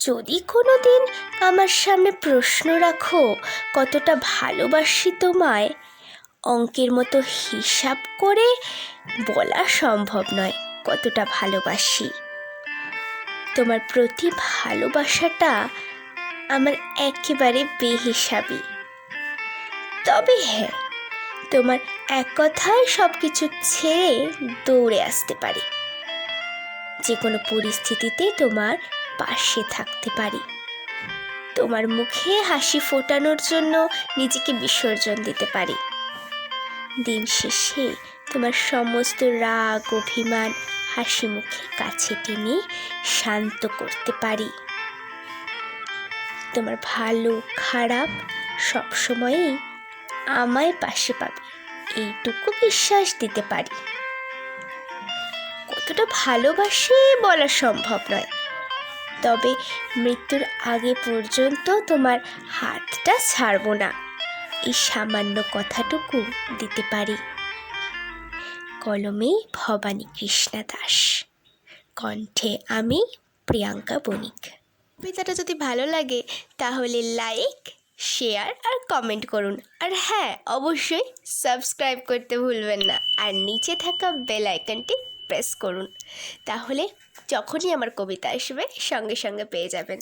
যদি কোনো দিন আমার সামনে প্রশ্ন রাখো কতটা ভালোবাসি তোমায়, অঙ্কের মতো হিসাব করে বলা সম্ভব নয় কতটা ভালোবাসি। তোমার প্রতি ভালোবাসাটা আমার একেবারে বেহিসাবি। তবে হ্যাঁ তোমার এক কথায় সব কিছু ছেড়ে দৌড়ে আসতে পারি। যে কোনো পরিস্থিতিতে তোমার পাশে থাকতে পারি। তোমার মুখে হাসি ফোটানোর জন্য নিজেকে বিসর্জন দিতে পারি। দিন শেষে তোমার সমস্ত রাগ, অভিমান, হাসি মুখে কাছে টেনে শান্ত করতে পারি। তোমার ভালো, খারাপ সব সবসময়ই আমায় পাশে পাবে। এইটুকু বিশ্বাস দিতে পারি। কতটা ভালোবাসি বলা সম্ভব নয়। তবে মৃত্যুর আগে পর্যন্ত তোমার হাতটা ছাড়বো না। এই সামান্য কথাটুকু দিতে পারি। কলমে ভবানী কৃষ্ণা দাস। কণ্ঠে আমি প্রিয়াঙ্কা বণিক। কবিতাটা যদি ভালো লাগে, তাহলে লাইক শেয়ার আর কমেন্ট করুন। আর হ্যাঁ অবশ্যই সাবস্ক্রাইব করতে ভুলবেন না। আর নিচে থাকা বেল আইকনটি প্রেস করুন। তাহলে যখনই আমার কবিতা আসবে সঙ্গে সঙ্গে পেয়ে যাবেন।